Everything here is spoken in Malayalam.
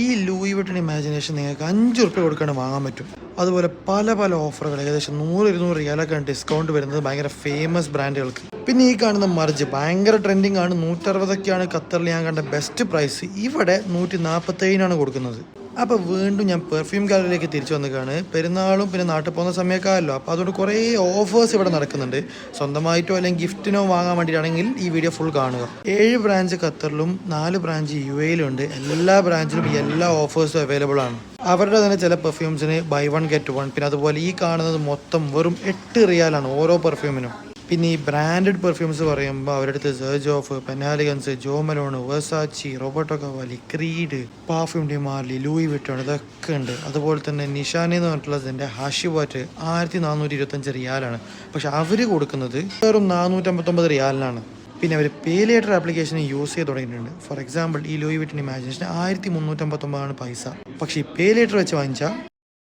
ഈ ലൂയി വെട്ടൺ ഇമാജിനേഷൻ നിങ്ങൾക്ക് അഞ്ച് ഉറുപ്പ്യ കൊടുക്കാണ്ട് വാങ്ങാൻ പറ്റും. അതുപോലെ പല പല ഓഫറുകൾ ഏകദേശം നൂറ് ഇരുന്നൂറ് റിയാലൊക്കെ ഡിസ്കൗണ്ട് വരുന്നത് ഭയങ്കര ഫേമസ് ബ്രാൻഡുകൾക്ക് പിന്നെ ഈ കാണുന്ന മർജ് ഭയങ്കര ട്രെൻഡിങ് ആണ്. നൂറ്ററുപതൊക്കെയാണ് ഖത്തറിൽ ഞാൻ കണ്ട ബെസ്റ്റ് പ്രൈസ് ഇവിടെ നൂറ്റി നാൽപ്പത്തേഴിനാണ് കൊടുക്കുന്നത്. അപ്പോൾ വീണ്ടും ഞാൻ പെർഫ്യൂം ഗാലറിയിലേക്ക് തിരിച്ചു വന്നിക്കാണ്. പെരുന്നാളും പിന്നെ നാട്ടിൽ പോകുന്ന സമയമൊക്കെ അപ്പോൾ അതുകൊണ്ട് കുറേ ഓഫേഴ്സ് ഇവിടെ നടക്കുന്നുണ്ട്. സ്വന്തമായിട്ടോ അല്ലെങ്കിൽ ഗിഫ്റ്റിനോ വാങ്ങാൻ വേണ്ടിയിട്ടാണെങ്കിൽ ഈ വീഡിയോ ഫുൾ കാണുക. ഏഴ് ബ്രാഞ്ച് ഖത്തറിലും നാല് ബ്രാഞ്ച് യു എയിലുണ്ട് എല്ലാ ബ്രാഞ്ചിലും എല്ലാ ഓഫേഴ്സും അവൈലബിൾ ആണ്. അവരുടെ തന്നെ ചില പെർഫ്യൂംസിന് ബൈ വൺ ഗെറ്റ് വൺ പിന്നെ അതുപോലെ ഈ കാണുന്നത് മൊത്തം വെറും എട്ട് റിയാലാണ് ഓരോ പെർഫ്യൂമിനും പിന്നെ ഈ ബ്രാൻഡഡ് പെർഫ്യൂംസ് പറയുമ്പോൾ അവരുടെ അടുത്ത് Serge of Penhaligon's Jo Malone Versace Roberto Cavalli Creed parfum de Marly Louis Vuitton ഇതൊക്കെ ഉണ്ട്. അതുപോലെ തന്നെ നിഷാനി എന്ന് പറഞ്ഞിട്ടുള്ളതിന്റെ ഹാഷിവാറ്റ് ആയിരത്തി നാനൂറ്റി ഇരുപത്തഞ്ച് റിയാലാണ് പക്ഷെ അവർ കൊടുക്കുന്നത് വെറും നാനൂറ്റമ്പത്തൊമ്പത് റിയാലിനാണ് പിന്നെ അവർ പേ ലേറ്റർ ആപ്ലിക്കേഷൻ യൂസ് ചെയ്ത് തുടങ്ങിയിട്ടുണ്ട്. ഫോർ എക്സാമ്പിൾ ഈ ലൂയി വിറ്റിൻ ഇമാജിനേഷൻ ആയിരത്തി മുന്നൂറ്റമ്പത്തൊമ്പതാണ് പൈസ. പക്ഷേ ഈ പേ വെച്ച് വാങ്ങിച്ചാൽ